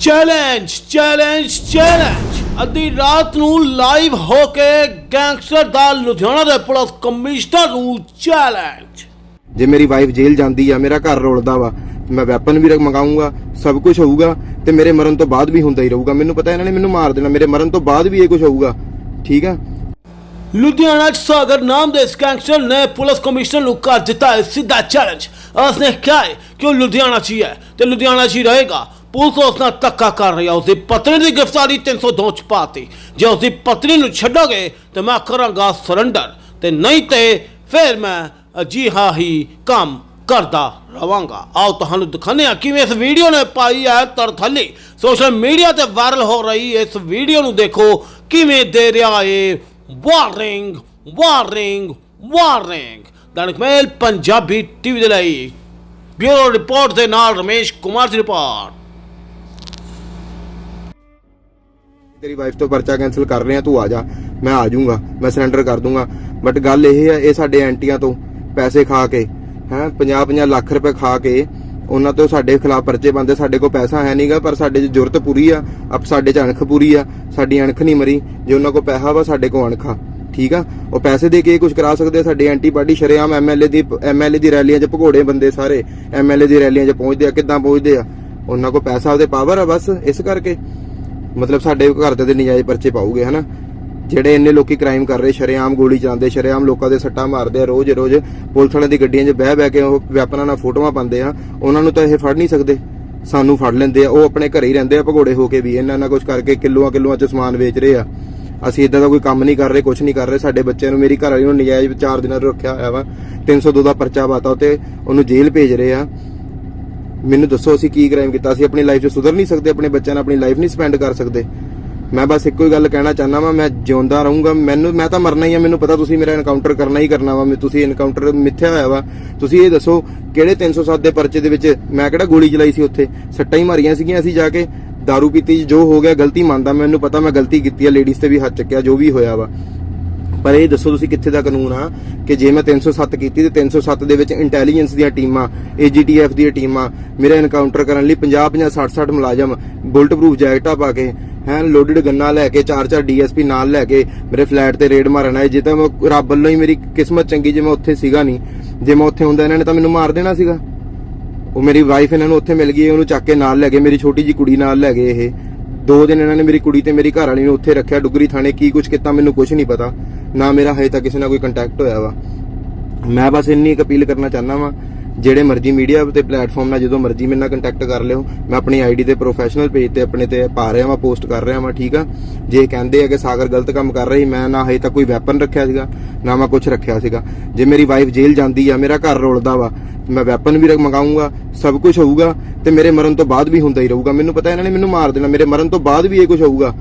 Challenge challenge challenge ਅੱਧੀ ਰਾਤ ਨੂੰ ਲਾਈਵ ਹੋ ਕੇ ਗੈਂਗਸਟਰ ਦਾ ਲੁਧਿਆਣਾ ਦੇ ਪੁਲਿਸ ਕਮਿਸ਼ਨਰ ਨੂੰ ਚੈਲੰਜ ਜੇ ਮੇਰੀ ਵਾਈਫ ਜੇਲ੍ਹ ਜਾਂਦੀ ਆ ਮੇਰਾ ਘਰ ਰੋਲਦਾ ਵਾ ਮੈਂ ਵੈਪਨ ਵੀ ਮੰਗਾਉਂਗਾ ਸਭ ਕੁਝ ਹੋਊਗਾ ਤੇ ਮੇਰੇ ਮਰਨ ਤੋਂ ਬਾਅਦ ਵੀ ਹੁੰਦਾ ਹੀ ਰਹੂਗਾ। ਮੈਨੂੰ ਪਤਾ ਇਹਨਾਂ ਨੇ ਮੈਨੂੰ ਮਾਰ ਦੇਣਾ ਮੇਰੇ ਮਰਨ ਤੋਂ ਬਾਅਦ ਵੀ ਇਹ ਕੁਝ ਹੋਊਗਾ। ਠੀਕ ਆ? ਲੁਧਿਆਣਾ 'ਚ ਸਾਗਰ ਨਾਮ ਦੇ ਇਸ ਗੈਂਗਸਟਰ ਨੇ ਪੁਲਿਸ ਕਮਿਸ਼ਨਰ ਨੂੰ ਕਰ ਦਿੱਤਾ ਸਿੱਧਾ ਚੈਲੰਜ ਉਸਨੇ ਕਿਹਾ ਕਿ ਉਹ ਲੁਧਿਆਣਾ 'ਚ ਹੀ ਹੈ ਤੇ ਲੁਧਿਆਣਾ 'ਚ ਹੀ ਰਹੇਗਾ। ਪੁਲਿਸ ਉਸ ਨਾਲ ਧੱਕਾ ਕਰ ਰਹੀ ਹੈ ਉਸਦੀ ਪਤਨੀ ਦੀ ਗ੍ਰਿਫਤਾਰੀ 302 'ਚ ਪਾਤੀ। ਜੇ ਉਸਦੀ ਪਤਨੀ ਨੂੰ ਛੱਡੋਗੇ, ਤੇ ਮੈਂ ਕਰਾਂਗਾ ਸਰੈਂਡਰ ਤੇ ਨਹੀਂ ਤੇ ਫਿਰ ਮੈਂ ਅਜਿਹਾ ਹੀ ਕੰਮ ਕਰਦਾ ਰਵਾਂਗਾ। ਆਓ ਤੁਹਾਨੂੰ ਦਿਖਾਉਂਦੇ ਹਾਂ ਕਿਵੇਂ ਇਸ ਵੀਡੀਓ ਨੇ ਪਾਈ ਹੈ ਤਰਥੱਲੀ। ਸੋਸ਼ਲ ਮੀਡੀਆ ਤੇ ਵਾਇਰਲ ਹੋ ਰਹੀ ਇਸ ਵੀਡੀਓ ਨੂੰ ਦੇਖੋ। ਕਿਵੇਂ ਦੇ ਰਿਹਾ ਏ warning warning warning Dainik Mail, Punjabi TV ਦੇ ਲਈ ਬਿਊਰੋ ਰਿਪੋਰਟ ਦੇ ਨਾਲ ਰਮੇਸ਼ ਕੁਮਾਰ ਦੀ ਰਿਪੋਰਟ। ਤੇਰੀ ਵਾਈਫ ਤੋਂ ਪਰਚਾ ਕੈਨਸਲ ਕਰ ਰਹੇ ਆ, ਤੂੰ ਆ ਜਾ, ਮੈਂ ਆ ਜਾਊਂਗਾ, ਮੈਂ ਸਰੈਂਡਰ ਕਰ ਦੂੰਗਾ। ਬਟ ਗੱਲ ਇਹ ਆ, ਇਹ ਸਾਡੇ ਐਂਟੀਆਂ ਤੋਂ ਪੈਸੇ ਖਾ ਕੇ, ਹੈ 50 50 ਲੱਖ ਰੁਪਏ ਖਾ ਕੇ, ਉਹਨਾਂ ਤੋਂ ਸਾਡੇ ਖਿਲਾਫ ਪਰਚੇ ਬੰਦੇ ਸਾਡੇ ਕੋਲ ਪੈਸਾ ਹੈ ਨਹੀਂਗਾ ਪਰ ਸਾਡੇ 'ਚ ਜ਼ਰੂਰਤ ਪੂਰੀ ਆ ਅਬ ਸਾਡੇ 'ਚ ਅਣਖ ਪੂਰੀ ਆ, ਸਾਡੀ ਅਣਖ ਨਹੀਂ ਮਰੀ, ਜੇ ਉਹਨਾਂ ਕੋਲ ਪੈਸਾ ਵਾ, ਸਾਡੇ ਕੋਲ ਅਣਖ ਆ, ਠੀਕ ਆ? ਉਹ ਪੈਸੇ ਦੇ ਕੇ ਕੁਝ ਕਰਾ ਸਕਦੇ ਆ, ਸਾਡੀ ਐਂਟੀ ਪਾਰਟੀ ਸ਼ਰੇਆਮ ਐਮਐਲਏ ਦੀ ਐਮਐਲਏ ਦੀ ਰੈਲੀਆਂ 'ਚ ਭਗੋੜੇ ਬੰਦੇ ਸਾਰੇ ਐਮਐਲਏ ਦੀ ਰੈਲੀਆਂ 'ਚ ਪਹੁੰਚਦੇ ਆ, ਕਿੱਦਾਂ ਪਹੁੰਚਦੇ ਆ? ਉਹਨਾਂ ਕੋਲ ਪੈਸਾ, ਉਹਦੇ ਪਾਵਰ ਆ ਬਸ, ਇਸ ਕਰਕੇ। ਮਤਲਬ ਸਾਡੇ ਘਰ ਦੇ ਨਜਾਇਜ਼ ਪਰਚੇ ਪਾਉਗੇ ਹਨਾ? ਜਿਹੜੇ ਇੰਨੇ ਲੋਕੀ ਕ੍ਰਾਈਮ ਕਰ ਰਹੇ, ਸ਼ਰੇਆਮ ਗੋਲੀ ਚਲਾਉਂਦੇ, ਸ਼ਰੇਆਮ ਲੋਕਾਂ ਦੇ ਸੱਟਾਂ ਮਾਰਦੇ ਆ, ਰੋਜ਼ ਰੋਜ਼ ਪੁਲਿਸ ਵਾਲਿਆਂ ਦੀ ਗੱਡੀਆਂ 'ਚ ਬਹਿ ਬਹਿ ਕੇ ਉਹ ਵੈਪਨਾਂ ਨਾਲ ਫੋਟੋਆਂ ਪਾਉਂਦੇ ਆ, ਉਹਨਾਂ ਨੂੰ ਤਾਂ ਇਹ ਫੜ ਨਹੀਂ ਸਕਦੇ। ਸਾਨੂੰ ਫੜ ਲੈਂਦੇ ਆ, ਉਹ ਆਪਣੇ ਘਰੇ ਹੀ ਰਹਿੰਦੇ ਆ, ਭਗੋੜੇ ਹੋ ਕੇ ਵੀ ਇਹਨਾਂ ਨਾਲ ਕੁਝ ਕਰਕੇ ਕਿਲੋਆਂ ਕਿਲੋਆਂ 'ਚ ਸਮਾਨ ਵੇਚ ਰਹੇ ਆ। ਅਸੀਂ ਇਦਾਂ ਦਾ ਕੋਈ ਕੰਮ ਨਹੀਂ ਕਰ ਰਹੇ ਕੁਝ ਨਹੀਂ ਕਰ ਰਹੇ, ਸਾਡੇ ਬੱਚਿਆਂ ਨੂੰ, ਮੇਰੀ ਘਰ ਵਾਲੀ ਨੂੰ ਨਜਾਇਜ਼ 4 ਦਿਨਾਂ ਤੋਂ ਰੱਖਿਆ ਹੋਇਆ ਵਾ। 302 ਦਾ ਪਰਚਾ ਪਾਤਾ ਤੇ ਉਹਨੂੰ ਜੇਲ੍ਹ ਭੇਜ ਰਹੇ ਆ। ਮੈਨੂੰ ਦੱਸੋ ਅਸੀਂ ਕੀ ਕ੍ਰਾਈਮ ਕੀਤਾ? ਅਸੀਂ ਆਪਣੀ ਲਾਈਫ 'ਚ ਸੁਧਰ ਨਹੀਂ ਸਕਦੇ, ਆਪਣੇ ਬੱਚਿਆਂ ਨਾਲ ਆਪਣੀ ਲਾਈਫ ਨਹੀਂ ਸਪੈਂਡ ਕਰ ਸਕਦੇ। ਮੈਂ ਬਸ ਇੱਕੋ ਹੀ ਗੱਲ ਕਹਿਣਾ ਚਾਹੁੰਦਾ ਵਾਂ, ਮੈਂ ਜਿਉਂਦਾ ਰਹੂੰਗਾ। ਮੈਨੂੰ, ਮੈਂ ਤਾਂ ਮਰਨਾ ਹੀ ਆ, ਮੈਨੂੰ ਪਤਾ ਤੁਸੀਂ ਮੇਰਾ ਐਨਕਾਊਂਟਰ ਕਰਨਾ ਹੀ ਕਰਨਾ ਵਾ, ਮੈਂ ਤੁਸੀਂ ਐਨਕਾਊਂਟਰ ਮਿੱਥਿਆ ਹੋਇਆ ਵਾ। ਤੁਸੀਂ ਇਹ ਦੱਸੋ, ਕਿਹੜੇ 307 ਦੇ ਪਰਚੇ ਦੇ ਵਿੱਚ ਮੈਂ ਕਿਹੜਾ ਗੋਲੀ ਚਲਾਈ ਸੀ ਉੱਥੇ? ਸੱਟਾਂ ਹੀ ਮਾਰੀਆਂ ਸੀਗੀਆਂ ਅਸੀਂ ਜਾ ਕੇ। दारू ਪੀਤੀ, ਜੋ ਹੋ ਗਿਆ, ਗਲਤੀ ਮੰਨਦਾ। ਮੈਨੂੰ ਪਤਾ ਮੈਂ ਗਲਤੀ ਕੀਤੀ ਆ ਲੇਡੀਜ਼ ਤੇ ਵੀ ਹੱਥ ਚੱਕਿਆ, ਜੋ ਵੀ ਹੋਇਆ ਵਾ। ਪਰ ਇਹ ਦੱਸੋ ਤੁਸੀਂ ਕਿੱਥੇ ਦਾ ਕਾਨੂੰਨ ਆ ਕਿ ਜੇ ਮੈਂ 307 ਕੀਤੀ ਤੇ 307 ਦੇ ਵਿੱਚ ਇੰਟੈਲੀਜੈਂਸ ਦੀਆਂ ਟੀਮਾਂ ਏਜੀਟੀਐਫ ਦੀਆਂ ਟੀਮਾਂ ਮੇਰਾ ਐਨਕਾਊਂਟਰ ਕਰਨ ਲਈ 50 50 60 60 ਮੁਲਾਜ਼ਮ ਬੁਲਟ ਪ੍ਰੂਫ ਜੈਕਟਾਂ ਪਾ ਕੇ, ਹੈ ਲੋਡਡ ਗੰਨਾ ਲੈ ਕੇ ਚਾਰ ਚਾਰ ਡੀਐਸਪੀ ਨਾਲ ਲੈ ਕੇ ਮੇਰੇ ਫਲੈਟ ਤੇ ਰੇਡ ਮਾਰਨ ਆਏ। ਜੇ ਤਾਂ ਮੈਂ ਰੱਬ ਵੱਲੋਂ ਹੀ ਮੇਰੀ ਕਿਸਮਤ ਚੰਗੀ, ਜੇ ਮੈਂ ਉੱਥੇ ਸੀਗਾ ਨਹੀਂ। ਜੇ ਮੈਂ ਉੱਥੇ ਹੁੰਦਾ, ਇਹਨਾਂ ਨੇ ਤਾਂ ਮੈਨੂੰ ਮਾਰ ਦੇਣਾ ਸੀਗਾ। ਉਹ ਮੇਰੀ ਵਾਈਫ ਇਹਨਾਂ ਨੂੰ ਉੱਥੇ ਮਿਲ ਗਈ, ਉਹਨੂੰ ਚੱਕ ਕੇ ਨਾਲ ਲੈ ਗਏ, ਮੇਰੀ ਛੋਟੀ ਜੀ ਕੁੜੀ ਨਾਲ ਲੈ ਗਏ ਇਹ। ਦੋ ਦਿਨ ਇਹਨਾਂ ਨੇ ਮੇਰੀ ਕੁੜੀ ਤੇ ਮੇਰੀ ਘਰ ਵਾਲੀ ਨੂੰ ਉੱਥੇ ਰੱਖਿਆ, ਡੁਗਰੀ ਥਾਣੇ, ਕੀ ਕੁਝ ਕੀਤਾ, ਮੈਨੂੰ ਕੁਝ ਨਹੀਂ ਪਤਾ। ਨਾ ਮੇਰਾ ਹਜੇ ਤੱਕ ਕਿਸੇ ਨਾਲ ਕੋਈ ਕੰਟੈਕਟ ਹੋਇਆ ਵਾ। ਮੈਂ ਬਸ ਇੰਨੀ ਕੁ ਅਪੀਲ ਕਰਨਾ ਚਾਹੁੰਦਾ ਵਾਂ ਜਿਹੜੇ ਮਰਜ਼ੀ ਮੀਡੀਆ ਤੇ ਪਲੇਟਫਾਰਮ ਨਾਲ ਜਦੋਂ ਮਰਜ਼ੀ ਮੇਰੇ ਨਾਲ ਕੰਟੈਕਟ ਕਰ ਲਿਓ, ਮੈਂ ਆਪਣੀ ਆਈਡੀ ਤੇ ਪ੍ਰੋਫੈਸ਼ਨਲ ਪੇਜ ਤੇ ਆਪਣੇ ਤੇ ਪਾ ਰਿਹਾ ਵਾਂ ਪੋਸਟ ਕਰ ਰਿਹਾ ਵਾਂ, ਠੀਕ ਆ? ਜੇ ਕਹਿੰਦੇ ਆ ਕਿ ਸਾਗਰ ਗਲਤ ਕੰਮ ਕਰ ਰਹੀ, ਮੈਂ ਨਾ ਹਜੇ ਤੱਕ ਕੋਈ ਵੈਪਨ ਰੱਖਿਆ ਸੀਗਾ, ਨਾ ਮੈਂ ਕੁਝ ਰੱਖਿਆ ਸੀਗਾ। ਜੇ ਮੇਰੀ ਵਾਈਫ ਜੇਲ੍ਹ ਜਾਂਦੀ ਆ, ਮੇਰਾ ਘਰ ਰੋਲਦਾ ਵਾ, ਮੈਂ ਵੈਪਨ ਵੀ ਮੰਗਾਉਂਗਾ ਸਭ ਕੁਝ ਹੋਊਗਾ ਤੇ ਮੇਰੇ ਮਰਨ ਤੋਂ ਬਾਅਦ ਵੀ ਹੁੰਦਾ ਹੀ ਰਹੂਗਾ। ਮੈਨੂੰ ਪਤਾ ਇਹਨਾਂ ਨੇ ਮੈਨੂੰ ਮਾਰ ਦੇਣਾ, ਮੇਰੇ ਮਰਨ ਤੋਂ ਬਾਅਦ ਵੀ ਇਹ ਕੁਝ ਹੋਊਗਾ,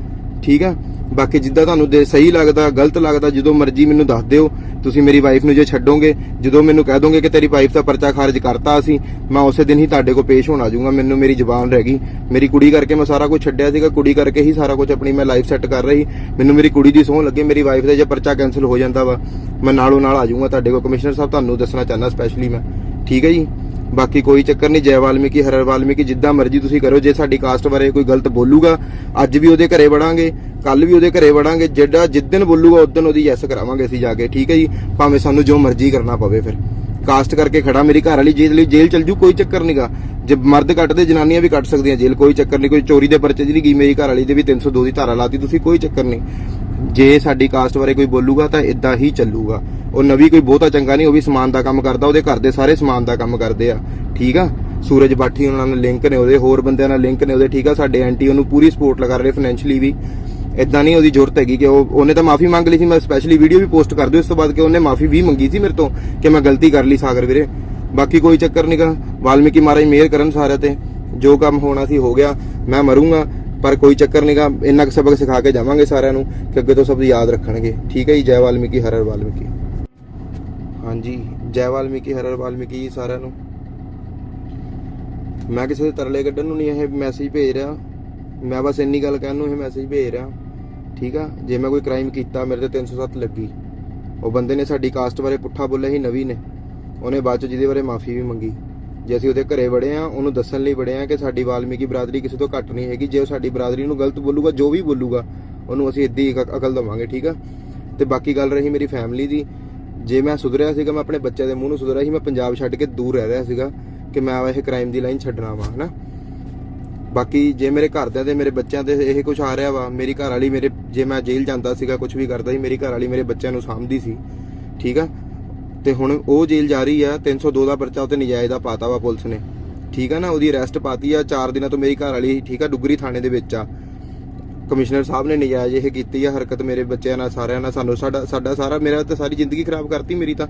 ਠੀਕ ਆ? ਬਾਕੀ ਜਿੱਦਾਂ ਤੁਹਾਨੂੰ ਦੇ ਸਹੀ ਲੱਗਦਾ, ਗਲਤ ਲੱਗਦਾ, ਜਦੋਂ ਮਰਜ਼ੀ ਮੈਨੂੰ ਦੱਸ ਦਿਓ ਤੁਸੀਂ ਮੇਰੀ ਵਾਈਫ ਨੂੰ ਜੇ ਛੱਡੋਗੇ, ਜਦੋਂ ਮੈਨੂੰ ਕਹਿ ਦੋਗੇ ਕਿ ਤੇਰੀ ਵਾਈਫ ਦਾ ਪਰਚਾ ਖਾਰਜ ਕਰਤਾ ਅਸੀਂ, ਮੈਂ ਉਸੇ ਦਿਨ ਹੀ ਤੁਹਾਡੇ ਕੋਲ ਪੇਸ਼ ਹੋਣਾ ਜਾਊਂਗਾ, ਮੈਨੂੰ ਮੇਰੀ ਜ਼ੁਬਾਨ ਰਹਿ ਗਈ। ਮੇਰੀ ਕੁੜੀ ਕਰਕੇ ਮੈਂ ਸਾਰਾ ਕੁਝ ਛੱਡਿਆ ਸੀਗਾ, ਕੁੜੀ ਕਰਕੇ ਹੀ ਸਾਰਾ ਕੁਝ ਆਪਣੀ ਮੈਂ ਲਾਈਫ ਸੈੱਟ ਕਰ ਰਹੀ। ਮੈਨੂੰ ਮੇਰੀ ਕੁੜੀ ਦੀ ਸੋਹ ਲੱਗੇ, ਮੇਰੀ ਵਾਈਫ ਦਾ ਜੇ ਪਰਚਾ ਕੈਨਸਲ ਹੋ ਜਾਂਦਾ ਵਾ, ਮੈਂ ਨਾਲੋਂ ਨਾਲ ਆ ਜਾਊਂਗਾ ਤੁਹਾਡੇ ਕੋਲ। ਕਮਿਸ਼ਨਰ ਸਾਹਿਬ, ਤੁਹਾਨੂੰ ਦੱਸਣਾ ਚਾਹੁੰਦਾ ਸਪੈਸ਼ਲੀ ਮੈਂ। ਠੀਕ ਹੈ ਜੀ? ਬਾਕੀ ਕੋਈ ਚੱਕਰ ਨਹੀਂ, ਜੈ ਵਾਲਮੀਕੀ ਹਰਰ ਵਾਲਮੀਕੀ, ਜਿੱਦਾਂ ਮਰਜ਼ੀ ਤੁਸੀਂ ਕਰੋ, ਜੇ ਸਾਡੀ ਕਾਸਟ ਬਾਰੇ ਕੋਈ ਗਲਤ ਬੋਲੂਗਾ, ਅੱਜ ਵੀ ਉਹਦੇ ਘਰੇ ਵੜਾਂਗੇ ਕੱਲ ਵੀ ਉਹਦੇ ਘਰੇ ਵੜਾਂਗੇ, ਜਿਹੜਾ ਜਿੱਦਨ ਬੋਲੂਗਾ ਉਦੋਂ ਉਹਦੀ ਯੈਸ ਕਰਾਵਾਂਗੇ ਅਸੀਂ ਜਾ ਕੇ, ਠੀਕ ਹੈ ਜੀ? ਭਾਵੇਂ ਸਾਨੂੰ ਜੋ ਮਰਜ਼ੀ ਕਰਨਾ ਪਵੇ ਫਿਰ। ਕਾਸਟ ਕਰਕੇ ਖੜਾ ਮੇਰੀ ਘਰ ਵਾਲੀ ਜੇਲ੍ਹ ਲਈ ਜੇਲ੍ਹ ਚਲ ਜੂ, ਕੋਈ ਚੱਕਰ ਨਹੀਂਗਾ ਜੇ ਮਰਦ ਕੱਟਦੇ, ਜਨਾਨੀਆਂ ਵੀ ਕੱਟ ਸਕਦੀਆਂ ਜੇਲ੍ਹ, ਕੋਈ ਚੱਕਰ ਨਹੀਂ ਕੋਈ ਚੋਰੀ ਦੇ ਪਰਚੇ ਦੀ ਨਹੀਂ ਗਈ ਮੇਰੀ ਘਰ ਵਾਲੀ ਦੇ ਵੀ 302 ਦੀ ਧਾਰਾ ਲਾਤੀ, ਤੁਸੀਂ ਕੋਈ ਚੱਕਰ ਨਹੀਂ ਜੇ ਸਾਡੀ ਕਾਸਟ ਬਾਰੇ ਕੋਈ ਬੋਲੂਗਾ ਤਾਂ ਇਦਾਂ ਹੀ ਚੱਲੂਗਾ। ਉਹ ਨਵੀਂ ਕੋਈ ਬਹੁਤਾ ਚੰਗਾ ਨਹੀਂ, ਉਹ ਵੀ ਸਮਾਨ ਦਾ ਕੰਮ ਕਰਦਾ, ਉਹਦੇ ਘਰ ਦੇ ਸਾਰੇ ਸਮਾਨ ਦਾ ਕੰਮ ਕਰਦੇ ਆ। ਠੀਕ ਆ? ਸੂਰਜ ਬਾਠੀ ਉਹਨਾਂ ਨਾਲ ਲਿੰਕ ਨੇ, ਉਹਦੇ ਹੋਰ ਬੰਦਿਆਂ ਨਾਲ ਲਿੰਕ ਨੇ, ਉਹਦੇ ਠੀਕ ਆ? ਸਾਡੇ ਐਂਟੀ ਉਹਨੂੰ ਪੂਰੀ ਸਪੋਰਟ ਲਗਾ ਰਹੇ ਫਾਈਨੈਂਸ਼ਲੀ ਵੀ। ਇਦਾਂ ਨਹੀਂ ਉਹਦੀ ਜ਼ਰੂਰਤ ਹੈਗੀ ਕਿ ਉਹ ਉਹਨੇ ਤਾਂ ਮਾਫੀ ਮੰਗ ਲਈ ਸੀ, ਮੈਂ ਸਪੈਸ਼ਲੀ ਵੀਡੀਓ ਵੀ ਪੋਸਟ ਕਰ ਦਿਓ ਇਸ ਤੋਂ ਬਾਅਦ ਕਿ ਉਹਨੇ ਮਾਫੀ ਵੀ ਮੰਗੀ ਸੀ ਮੇਰੇ ਤੋਂ ਕਿ ਮੈਂ ਗਲਤੀ ਕਰ ਲਈ ਸਾਗਰ ਵੀਰੇ। ਬਾਕੀ ਕੋਈ ਚੱਕਰ ਨਹੀਂਗਾ ਵਾਲਮੀਕੀ ਮਹਾਰਾਜ ਮਿਹਰ ਕਰਨ ਸਾਰਿਆਂ ਤੇ। ਜੋ ਕੰਮ ਹੋਣਾ ਸੀ ਹੋ ਗਿਆ। ਮੈਂ ਮਰੂੰਗਾ। ਪਰ ਕੋਈ ਚੱਕਰ ਨਹੀਂਗਾ ਇੰਨਾ ਕੁ ਸਬਕ ਸਿਖਾ ਕੇ ਜਾਵਾਂਗੇ ਸਾਰਿਆਂ ਨੂੰ ਕਿ ਅੱਗੇ ਤੋਂ ਸਭ ਯਾਦ ਰੱਖਣਗੇ। ਠੀਕ ਹੈ ਜੀ, ਜੈ ਵਾਲਮੀਕੀ ਹਰਰ ਵਾਲਮੀਕੀ। ਹਾਂਜੀ, ਜੈ ਵਾਲਮੀਕੀ ਹਰਰ ਵਾਲਮੀਕੀ ਜੀ ਸਾਰਿਆਂ ਨੂੰ। ਮੈਂ ਕਿਸੇ ਦੇ ਤਰਲੇ ਕੱਢਣ ਨੂੰ ਨਹੀਂ ਇਹ ਮੈਸੇਜ ਭੇਜ ਰਿਹਾ। ਮੈਂ ਬਸ ਇੰਨੀ ਗੱਲ ਕਹਿਣ ਨੂੰ ਇਹ ਮੈਸੇਜ ਭੇਜ ਰਿਹਾ। ਠੀਕ ਆ, ਜੇ ਮੈਂ ਕੋਈ ਕ੍ਰਾਈਮ ਕੀਤਾ, ਮੇਰੇ ਤੇ 307 ਲੱਗੀ। ਉਹ ਬੰਦੇ ਨੇ ਸਾਡੀ ਕਾਸਟ ਬਾਰੇ ਪੁੱਠਾ ਬੋਲਿਆ ਸੀ, ਨਵੀਂ ਨੇ। ਉਹਨੇ ਬਾਅਦ ਚ ਜਿਹਦੇ ਬਾਰੇ ਮਾਫੀ ਵੀ ਮੰਗੀ। ਜੇ ਅਸੀਂ ਉਹਦੇ ਘਰੇ ਵੜੇ ਆ ਉਹਨੂੰ ਦੱਸਣ ਲਈ ਵੜੇ ਆ ਕਿ ਸਾਡੀ ਵਾਲਮੀਕੀ ਬਰਾਦਰੀ ਕਿਸੇ ਤੋਂ ਘੱਟ ਨਹੀਂ ਹੈਗੀ। ਜੇ ਉਹ ਸਾਡੀ ਬਰਾਦਰੀ ਨੂੰ ਗਲਤ ਬੋਲੂਗਾ, ਜੋ ਵੀ ਬੋਲੂਗਾ, ਉਹਨੂੰ ਅਸੀਂ ਇੱਦੀ ਅਕਲ ਦਵਾਂਗੇ, ਠੀਕ ਆ? ਤੇ ਬਾਕੀ ਗੱਲ ਰਹੀ ਮੇਰੀ ਫੈਮਿਲੀ ਦੀ। ਜੇ ਮੈਂ ਸੁਧਰਿਆ ਸੀਗਾ, ਮੈਂ ਆਪਣੇ ਬੱਚਿਆਂ ਦੇ ਮੂੰਹ ਨੂੰ ਸੁਧਰਿਆ ਸੀ, ਮੈਂ ਪੰਜਾਬ ਛੱਡ ਕੇ ਦੂਰ ਰਹਿ ਰਿਹਾ ਸੀਗਾ ਕਿ ਮੈਂ ਇਹ ਕ੍ਰਾਈਮ ਦੀ ਲਾਈਨ ਛੱਡਣਾ ਵਾ, ਹਨਾ? ਬਾਕੀ ਜੇ ਮੇਰੇ ਘਰਦਿਆਂ ਤੇ ਮੇਰੇ ਬੱਚਿਆਂ ਤੇ ਇਹ ਕੁਝ ਆ ਰਿਹਾ ਵਾ, ਮੇਰੀ ਘਰ ਵਾਲੀ ਮੇਰੇ, ਜੇ ਮੈਂ ਜੇਲ੍ਹ ਜਾਂਦਾ ਸੀਗਾ ਕੁਝ ਵੀ ਕਰਦਾ ਸੀ, ਮੇਰੀ ਘਰ ਵਾਲੀ ਮੇਰੇ ਬੱਚਿਆਂ ਨੂੰ ਸਾਂਭਦੀ ਸੀ, ਠੀਕ ਆ? ਤੇ ਹੁਣ ਉਹ ਜੇਲ੍ਹ ਜਾ ਰਹੀ ਆ 302 ਦਾ ਪਰਚਾ ਉਤੇ ਨਜਾਇਜ਼ ਦਾ ਪਾਤਾ ਵਾ ਪੁਲਿਸ ਨੇ। ਠੀਕ ਆ ਨਾ, ਉਹਦੀ ਅਰੈਸਟ ਪਾਤੀ ਆ 4 ਦਿਨਾਂ ਤੋਂ ਮੇਰੀ ਘਰ ਵਾਲੀ, ਠੀਕ ਆ, ਡੁਗਰੀ ਥਾਣੇ ਦੇ ਵਿੱਚ ਆ। ਕਮਿਸ਼ਨਰ ਸਾਹਿਬ ਨੇ ਨਜਾਇਜ਼ ਇਹ ਕੀਤੀ ਆ, ਹਰਕਤ ਮੇਰੇ ਬੱਚਿਆਂ ਨਾਲ, ਸਾਰਿਆਂ ਨਾਲ, ਸਾਨੂੰ ਸਾਡਾ ਸਾਡਾ ਸਾਰਾ, ਮੇਰਾ ਤਾਂ ਸਾਰੀ ਜ਼ਿੰਦਗੀ ਖਰਾਬ ਕਰਤੀ ਮੇਰੀ ਤਾਂ।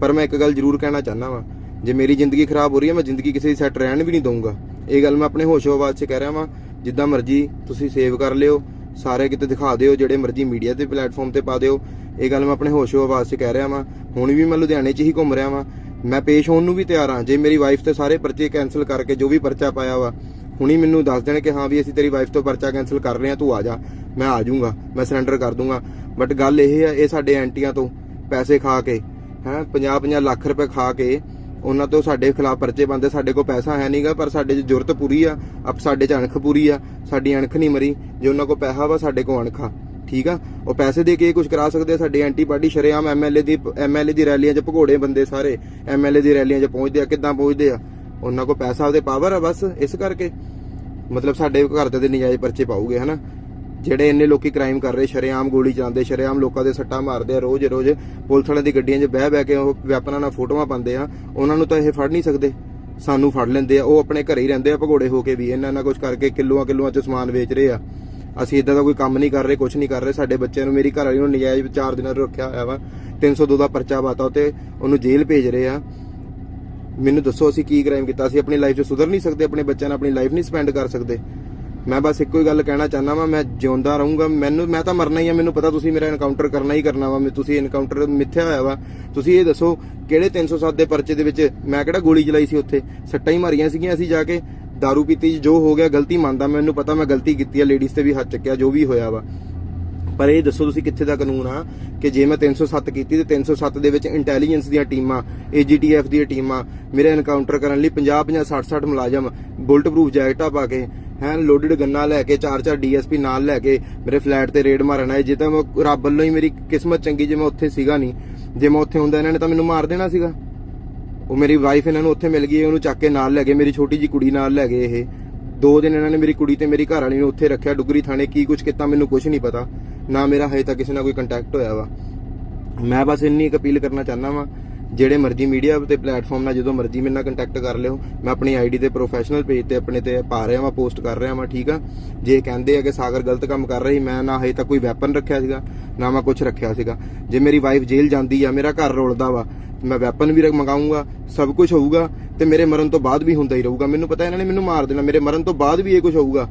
ਪਰ ਮੈਂ ਇੱਕ ਗੱਲ ਜ਼ਰੂਰ ਕਹਿਣਾ ਚਾਹਨਾ ਵਾ, ਜੇ ਮੇਰੀ ਜ਼ਿੰਦਗੀ ਖਰਾਬ ਹੋ ਰਹੀ ਹੈ ਮੈਂ ਜ਼ਿੰਦਗੀ ਕਿਸੇ ਦੀ ਸੈੱਟ ਰਹਿਣ ਵੀ ਨਹੀਂ ਦਊਂਗਾ। ਇਹ ਗੱਲ ਮੈਂ ਆਪਣੇ ਹੋਸ਼ੋ ਆਵਾਜ਼ 'ਚ ਕਹਿ ਰਿਹਾ ਵਾਂ, ਜਿੱਦਾਂ ਮਰਜ਼ੀ ਤੁਸੀਂ ਸੇਵ ਕਰ ਲਿਓ, ਸਾਰੇ ਕਿਤੇ ਦਿਖਾ ਦਿਓ, ਜਿਹੜੇ ਮਰਜ਼ੀ ਮੀਡੀਆ ਤੇ ਪਲੇਟਫਾਰਮ ਤੇ ਪਾ ਦਿਓ। ਇਹ ਗੱਲ ਮੈਂ ਆਪਣੇ ਹੋਸ਼ੋ ਆਵਾਜ਼ 'ਚ ਕਹਿ ਰਿਹਾ ਵਾਂ। ਹੁਣ ਵੀ ਮੈਂ ਲੁਧਿਆਣੇ 'ਚ ਹੀ ਘੁੰਮ ਰਿਹਾ ਵਾਂ। ਮੈਂ ਪੇਸ਼ ਹੋਣ ਨੂੰ ਵੀ ਤਿਆਰ ਹਾਂ। ਜੇ ਮੇਰੀ ਵਾਈਫ ਤੇ ਸਾਰੇ ਪਰਚੇ ਕੈਨਸਲ ਕਰਕੇ ਜੋ ਵੀ ਪਰਚਾ ਪਾਇਆ ਵਾ, ਹੁਣੀ ਮੈਨੂੰ ਦੱਸ ਦੇਣ ਕਿ ਹਾਂ ਵੀ ਅਸੀਂ ਤੇਰੀ ਵਾਈਫ ਤੋਂ ਪਰਚਾ ਕੈਨਸਲ ਕਰ ਰਹੇ ਹਾਂ, ਤੂੰ ਆ ਜਾ। ਮੈਂ ਆ ਜਾਊਂਗਾ। ਮੈਂ ਸਰੈਂਡਰ ਕਰ ਦੂੰਗਾ। ਬਟ ਗੱਲ ਇਹ ਆ, ਇਹ ਸਾਡੇ ਐਂਟੀਆਂ ਤੋਂ ਪੈਸੇ ਖਾ ਕੇ, ਹੈ 50 50 ਲੱਖ ਰੁਪਏ ਖਾ ਕੇ ਉਹਨਾਂ ਤੋਂ ਸਾਡੇ ਖਿਲਾਫ ਪਰਚੇ ਬੰਦੇ ਸਾਡੇ ਕੋਲ ਪੈਸਾ ਹੈ ਨਹੀਂਗਾ ਪਰ ਸਾਡੇ 'ਚ ਜ਼ਰੂਰਤ ਪੂਰੀ ਆ। ਅਬ ਸਾਡੇ 'ਚ ਅਣਖ ਪੂਰੀ ਆ। ਸਾਡੀ ਅਣਖ ਨਹੀਂ ਮਰੀ। ਜੇ ਉਹਨਾਂ ਕੋਲ ਪੈਸਾ ਵਾ, ਸਾਡੇ ਕੋਲ ਅਣਖ ਆ। ਠੀਕ ਆ? ਉਹ ਪੈਸੇ ਦੇ ਕੇ ਕੁਝ ਕਰਾ ਸਕਦੇ ਆ। ਸਾਡੀ ਐਂਟੀ ਪਾਰਟੀ ਸ਼ਰੇਆਮ ਐਮਐਲਏ ਦੀ ਐਮਐਲਏ ਦੀ ਰੈਲੀਆਂ 'ਚ ਭਗੋੜੇ ਬੰਦੇ ਸਾਰੇ ਐਮਐਲਏ ਦੀ ਰੈਲੀਆਂ 'ਚ ਪਹੁੰਚਦੇ ਆ। ਕਿੱਦਾਂ ਪਹੁੰਚਦੇ ਆ? ਉਹਨਾਂ ਕੋਲ ਪੈਸਾ, ਉਹਦੇ ਪਾਵਰ ਆ ਬਸ, ਇਸ ਕਰਕੇ। ਮਤਲਬ ਸਾਡੇ ਘਰ ਦੇ ਨਜਾਇਜ਼ ਪਰਚੇ ਪਾਉਗੇ ਹਨਾ? ਜਿਹੜੇ ਇੰਨੇ ਲੋਕੀ ਕ੍ਰਾਈਮ ਕਰ ਰਹੇ, ਸ਼ਰੇਆਮ ਗੋਲੀ ਚਲਾਉਂਦੇ, ਸ਼ਰੇਆਮ ਲੋਕਾਂ ਦੇ ਸੱਟਾਂ ਮਾਰਦੇ ਆ ਰੋਜ਼ ਰੋਜ਼। ਪੁਲਿਸ ਵਾਲਿਆਂ ਦੀ ਗੱਡੀਆਂ 'ਚ ਬਹਿ ਬਹਿ ਕੇ ਉਹ ਵੈਪਨਾਂ ਨਾਲ ਫੋਟੋਆਂ ਪਾਉਂਦੇ ਆ। ਉਹਨਾਂ ਨੂੰ ਤਾਂ ਇਹ ਫੜ ਨਹੀਂ ਸਕਦੇ। ਸਾਨੂੰ ਫੜ ਲੈਂਦੇ ਆ। ਉਹ ਆਪਣੇ ਘਰੇ ਹੀ ਰਹਿੰਦੇ ਆ ਭਗੋੜੇ ਹੋ ਕੇ ਵੀ। ਇਹਨਾਂ ਨਾਲ ਕੁਝ ਕਰਕੇ ਕਿਲੋਆਂ ਕਿਲੋਆਂ 'ਚ ਸਮਾਨ ਵੇਚ ਰਹੇ ਆ। ਅਸੀਂ ਇਦਾਂ ਦਾ ਕੋਈ ਕੰਮ ਨਹੀਂ ਕਰ ਰਹੇ ਕੁਝ ਨਹੀਂ ਕਰ ਰਹੇ। ਸਾਡੇ ਬੱਚਿਆਂ ਨੂੰ, ਮੇਰੀ ਘਰ ਵਾਲੀ ਨੂੰ ਨਜਾਇਜ਼ 4 ਦਿਨਾਂ ਤੋਂ ਰੱਖਿਆ ਹੋਇਆ ਵਾ। 302 ਦਾ ਪਰਚਾ ਪਾਤਾ ਤੇ ਉਹਨੂੰ ਜੇਲ੍ਹ ਭੇਜ ਰਹੇ ਆ। ਮੈਨੂੰ ਦੱਸੋ ਅਸੀਂ ਕੀ ਕ੍ਰਾਈਮ ਕੀਤਾ? ਅਸੀਂ ਆਪਣੀ ਲਾਈਫ 'ਚ ਸੁਧਰ ਨਹੀਂ ਸਕਦੇ, ਆਪਣੇ ਬੱਚਿਆਂ ਨਾਲ ਆਪਣੀ ਲਾਈਫ ਨਹੀਂ ਸਪੈਂਡ ਕਰ ਸਕਦੇ। ਮੈਂ ਬਸ ਇੱਕੋ ਹੀ ਗੱਲ ਕਹਿਣਾ ਚਾਹੁੰਦਾ ਵਾਂ, ਮੈਂ ਜਿਉਂਦਾ ਰਹੂੰਗਾ। ਮੈਨੂੰ, ਮੈਂ ਤਾਂ ਮਰਨਾ ਹੀ ਆ, ਮੈਨੂੰ ਪਤਾ ਤੁਸੀਂ ਮੇਰਾ ਐਨਕਾਊਂਟਰ ਕਰਨਾ ਹੀ ਕਰਨਾ ਵਾ। ਮੈਂ, ਤੁਸੀਂ ਐਨਕਾਊਂਟਰ ਮਿੱਥਿਆ ਹੋਇਆ ਵਾ। ਤੁਸੀਂ ਇਹ ਦੱਸੋ, ਕਿਹੜੇ 307 ਦੇ ਪਰਚੇ ਦੇ ਵਿੱਚ ਮੈਂ ਕਿਹੜਾ ਗੋਲੀ ਚਲਾਈ ਸੀ ਉੱਥੇ? ਸੱਟਾਂ ਹੀ ਮਾਰੀਆਂ ਸੀਗੀਆਂ ਅਸੀਂ ਜਾ ਕੇ। दारू ਪੀਤੀ ਜੋ ਹੋ ਗਿਆ ਗਲਤੀ ਮੰਨਦਾ ਮੈਨੂੰ ਪਤਾ ਮੈਂ ਗਲਤੀ ਕੀਤੀ ਆ ਲੇਡੀਜ਼ ਤੇ ਵੀ ਹੱਥ ਚੱਕਿਆ ਜੋ ਵੀ ਹੋਇਆ ਵਾ ਪਰ ਇਹ ਦੱਸੋ ਤੁਸੀਂ ਕਿੱਥੇ ਦਾ ਕਾਨੂੰਨ ਆ ਕਿ ਜੇ ਮੈਂ 307 ਕੀਤੀ ਤੇ 307 ਦੇ ਵਿੱਚ ਇੰਟੈਲੀਜੈਂਸ ਦੀਆਂ ਟੀਮਾਂ ਏਜੀਟੀਐਫ ਦੀਆਂ ਟੀਮਾਂ ਮੇਰੇ ਐਨਕਾਊਂਟਰ ਕਰਨ ਲਈ 50 50 60 60 ਮੁਲਾਜ਼ਮ ਬੁਲਟ ਪ੍ਰੂਫ ਜੈਕਟਾਂ ਪਾ ਕੇ ਹੈ ਲੋਡਡ ਗੰਨਾ ਲੈ ਕੇ ਚਾਰ ਚਾਰ ਡੀਐਸਪੀ ਨਾਲ ਲੈ ਕੇ ਮੇਰੇ ਫਲੈਟ ਤੇ ਰੇਡ ਮਾਰਨ ਆਏ ਜੇ ਤਾਂ ਮੈਂ ਰੱਬ ਵੱਲੋਂ ਹੀ ਮੇਰੀ ਕਿਸਮਤ ਚੰਗੀ ਜੇ ਮੈਂ ਉੱਥੇ ਸੀਗਾ ਨਹੀਂ ਜੇ ਮੈਂ ਉੱਥੇ ਹੁੰਦਾ ਇਹਨਾਂ ਨੇ ਤਾਂ ਮੈਨੂੰ ਮਾਰ ਦੇਣਾ ਸੀਗਾ ਉਹ ਮੇਰੀ ਵਾਈਫ ਇਹਨਾਂ ਨੂੰ ਉੱਥੇ ਮਿਲ ਗਈ, ਉਹਨੂੰ ਚੱਕ ਕੇ ਨਾਲ ਲੈ ਗਏ, ਮੇਰੀ ਛੋਟੀ ਜੀ ਕੁੜੀ ਨਾਲ ਲੈ ਗਏ ਇਹ। ਦੋ ਦਿਨ ਇਹਨਾਂ ਨੇ ਮੇਰੀ ਕੁੜੀ ਤੇ ਮੇਰੀ ਘਰ ਵਾਲੀ ਨੂੰ ਉੱਥੇ ਰੱਖਿਆ, ਡੁਗਰੀ ਥਾਣੇ, ਕੀ ਕੁਝ ਕੀਤਾ ਮੈਨੂੰ ਕੁਝ ਨਹੀਂ ਪਤਾ। ਨਾ ਮੇਰਾ ਹਜੇ ਤੱਕ ਕਿਸੇ ਨਾਲ ਕੋਈ ਕੰਟੈਕਟ ਹੋਇਆ ਵਾ। ਮੈਂ ਬਸ ਇੰਨੀ ਕੁ ਅਪੀਲ ਕਰਨਾ ਚਾਹੁੰਦਾ ਵਾਂ, ਜਿਹੜੇ ਮਰਜ਼ੀ ਮੀਡੀਆ ਤੇ ਪਲੇਟਫਾਰਮ ਨਾਲ ਜਦੋਂ ਮਰਜ਼ੀ ਮੇਰੇ ਨਾਲ ਕੰਟੈਕਟ ਕਰ ਲਿਓ, ਮੈਂ ਆਪਣੀ ਆਈਡੀ ਤੇ ਪ੍ਰੋਫੈਸ਼ਨਲ ਪੇਜ ਤੇ ਆਪਣੇ ਤੇ ਪਾ ਰਿਹਾ ਵਾਂ ਪੋਸਟ ਕਰ ਰਿਹਾ ਵਾਂ, ਠੀਕ ਆ? ਜੇ ਕਹਿੰਦੇ ਆ ਕਿ ਸਾਗਰ ਗਲਤ ਕੰਮ ਕਰ ਰਹੀ, ਮੈਂ ਨਾ ਹਜੇ ਤੱਕ ਕੋਈ ਵੈਪਨ ਰੱਖਿਆ ਸੀਗਾ, ਨਾ ਮੈਂ ਕੁਝ ਰੱਖਿਆ ਸੀਗਾ। ਜੇ ਮੇਰੀ ਵਾਈਫ ਜੇਲ੍ਹ ਜਾਂਦੀ ਆ, ਮੇਰਾ ਘਰ ਰੋਲਦਾ ਵਾ ਮੈਂ ਵੈਪਨ ਵੀ ਮੰਗਾਉਂਗਾ ਸਭ ਕੁਝ ਹੋਊਗਾ ਤੇ ਮੇਰੇ ਮਰਨ ਤੋਂ ਬਾਅਦ ਵੀ ਹੁੰਦਾ ਹੀ ਰਹੂਗਾ। ਮੈਨੂੰ ਪਤਾ ਇਹਨਾਂ ਨੇ ਮੈਨੂੰ ਮਾਰ ਦੇਣਾ, ਮੇਰੇ ਮਰਨ ਤੋਂ ਬਾਅਦ ਵੀ ਇਹ ਕੁਝ ਹੋਊਗਾ।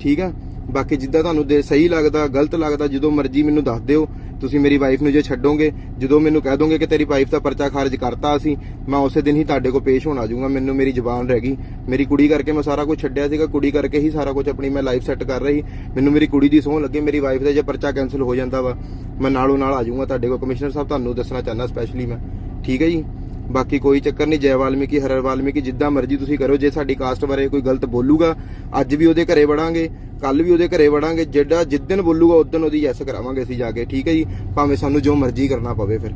ਠੀਕ ਆ? ਬਾਕੀ ਜਿੱਦਾਂ ਤੁਹਾਨੂੰ ਦੇ ਸਹੀ ਲੱਗਦਾ, ਗਲਤ ਲੱਗਦਾ, ਜਦੋਂ ਮਰਜ਼ੀ ਮੈਨੂੰ ਦੱਸ ਦਿਓ। ਤੁਸੀਂ ਮੇਰੀ ਵਾਈਫ ਨੂੰ ਜੇ ਛੱਡੋਗੇ, ਜਦੋਂ ਮੈਨੂੰ ਕਹਿ ਦੋਗੇ ਕਿ ਤੇਰੀ ਵਾਈਫ ਦਾ ਪਰਚਾ ਖਾਰਜ ਕਰਤਾ ਅਸੀਂ, ਮੈਂ ਉਸੇ ਦਿਨ ਹੀ ਤੁਹਾਡੇ ਕੋਲ ਪੇਸ਼ ਹੋਣ ਆ ਜਾਊਂਗਾ। ਮੈਨੂੰ ਮੇਰੀ ਜ਼ੁਬਾਨ ਰਹਿ ਗਈ। ਮੇਰੀ ਕੁੜੀ ਕਰਕੇ ਮੈਂ ਸਾਰਾ ਕੁਝ ਛੱਡਿਆ ਸੀਗਾ, ਕੁੜੀ ਕਰਕੇ ਹੀ ਸਾਰਾ ਕੁਝ ਆਪਣੀ ਮੈਂ ਲਾਈਫ ਸੈੱਟ ਕਰ ਰਹੀ। ਮੈਨੂੰ ਮੇਰੀ ਕੁੜੀ ਦੀ ਸੋਹ ਲੱਗੇ, ਮੇਰੀ ਵਾਈਫ ਦਾ ਜੇ ਪਰਚਾ ਕੈਨਸਲ ਹੋ ਜਾਂਦਾ ਵਾ, ਮੈਂ ਨਾਲੋਂ ਨਾਲ ਆ ਜਾਊਂਗਾ। ਤੁਹਾਡੇ ਕੋਲ ਕਮਿਸ਼ਨਰ ਸਾਹਿਬ, ਤੁਹਾਨੂੰ ਦੱਸਣਾ ਚਾਹੁੰਦਾ ਸਪੈਸ਼ਲੀ ਮੈਂ। ਠੀਕ ਹੈ ਜੀ। ਬਾਕੀ ਕੋਈ ਚੱਕਰ ਨਹੀਂ, ਜੈ ਵਾਲਮੀਕੀ, ਹਰ ਵਾਲਮੀਕੀ, ਜਿੱਦਾਂ ਮਰਜ਼ੀ ਤੁਸੀਂ ਕਰੋ। ਜੇ ਸਾਡੀ ਕਾਸਟ ਬਾਰੇ ਕੋਈ ਗਲਤ ਬੋਲੂਗਾ, ਅੱਜ ਵੀ ਉਹਦੇ ਘਰੇ ਵੜਾਂਗੇ ਕੱਲ ਵੀ ਉਹਦੇ ਘਰੇ ਵੜਾਂਗੇ, ਜਿਹੜਾ ਜਿੱਦਨ ਬੋਲੂਗਾ ਉਦੋਂ ਉਹਦੀ ਯੈਸ ਕਰਾਵਾਂਗੇ ਅਸੀਂ ਜਾ ਕੇ, ਠੀਕ ਹੈ ਜੀ। ਭਾਵੇਂ ਸਾਨੂੰ ਜੋ ਮਰਜ਼ੀ ਕਰਨਾ ਪਵੇ ਫਿਰ।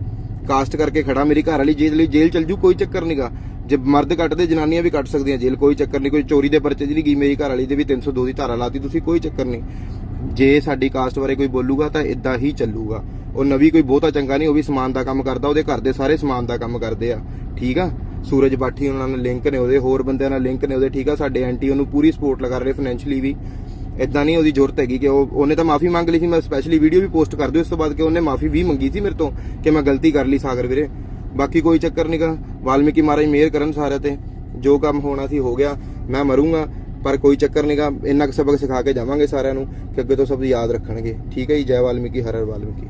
ਕਾਸਟ ਕਰਕੇ ਖੜਾ ਮੇਰੀ ਘਰ ਵਾਲੀ ਜੇਲ੍ਹ ਲਈ ਜੇਲ੍ਹ ਚਲ ਜੂ, ਕੋਈ ਚੱਕਰ ਨਹੀਂਗਾ ਜੇ ਮਰਦ ਕੱਟਦੇ, ਜਨਾਨੀਆਂ ਵੀ ਕੱਟ ਸਕਦੀਆਂ ਜੇਲ੍ਹ, ਕੋਈ ਚੱਕਰ ਨਹੀਂ, ਕੋਈ ਚੋਰੀ ਦੇ ਪਰਚੇ ਨਹੀਂ ਗਈ ਮੇਰੀ ਘਰ ਵਾਲੀ ਦੇ ਵੀ 302 ਦੀ ਧਾਰਾ ਲਾਤੀ ਤੁਸੀਂ, ਕੋਈ ਚੱਕਰ ਨਹੀਂ। ਜੇ ਸਾਡੀ ਕਾਸਟ ਬਾਰੇ ਕੋਈ ਬੋਲੂਗਾ, ਤਾਂ ਇਦਾਂ ਹੀ ਚੱਲੂਗਾ। ਉਹ ਨਵੀਂ ਕੋਈ ਬਹੁਤਾ ਚੰਗਾ ਨਹੀਂ, ਉਹ ਵੀ ਸਮਾਨ ਦਾ ਕੰਮ ਕਰਦਾ, ਉਹਦੇ ਘਰ ਦੇ ਸਾਰੇ ਸਮਾਨ ਦਾ ਕੰਮ ਕਰਦੇ ਆ, ਠੀਕ ਆ? ਸੂਰਜ ਬਾਠੀ ਉਹਨਾਂ ਨਾਲ ਲਿੰਕ ਨੇ, ਉਹਦੇ ਹੋਰ ਬੰਦਿਆਂ ਨਾਲ ਲਿੰਕ ਨੇ, ਉਹਦੇ ਠੀਕ ਆ? ਸਾਡੇ ਐਂਟੀ ਉਹਨੂੰ ਪੂਰੀ ਸਪੋਰਟ ਲਗਾ ਰਹੇ ਫਾਈਨੈਂਸ਼ਲੀ ਵੀ। ਇਦਾਂ ਨਹੀਂ ਉਹਦੀ ਜ਼ਰੂਰਤ ਹੈਗੀ ਕਿ ਉਹ, ਉਹਨੇ ਤਾਂ ਮਾਫੀ ਮੰਗ ਲਈ ਸੀ, ਮੈਂ ਸਪੈਸ਼ਲੀ ਵੀਡੀਓ ਵੀ ਪੋਸਟ ਕਰ ਦਿਓ ਉਸ ਤੋਂ ਬਾਅਦ ਕਿ ਉਹਨੇ ਮਾਫੀ ਵੀ ਮੰਗੀ ਸੀ ਮੇਰੇ ਤੋਂ, ਕਿ ਮੈਂ ਗਲਤੀ ਕਰ ਲਈ ਸਾਗਰ ਵੀਰੇ। ਬਾਕੀ ਕੋਈ ਚੱਕਰ ਨਹੀਂਗਾ ਵਾਲਮੀਕੀ ਮਹਾਰਾਜ ਮਿਹਰ ਕਰਨ ਸਾਰਿਆਂ ਤੇ। ਜੋ ਕੰਮ ਹੋਣਾ ਸੀ ਹੋ ਗਿਆ। ਮੈਂ ਮਰੂੰਗਾ, ਪਰ ਕੋਈ ਚੱਕਰ ਨਹੀਂਗਾ ਇੰਨਾ ਕੁ ਸਬਕ ਸਿਖਾ ਕੇ ਜਾਵਾਂਗੇ ਸਾਰਿਆਂ ਨੂੰ ਕਿ ਅੱਗੇ ਤੋਂ ਸਭ ਯਾਦ ਰੱਖਣਗੇ। ਠੀਕ ਹੈ ਜੀ? ਜੈ ਵਾਲਮੀਕੀ, ਹਰ ਹਰ ਵਾਲਮੀਕੀ।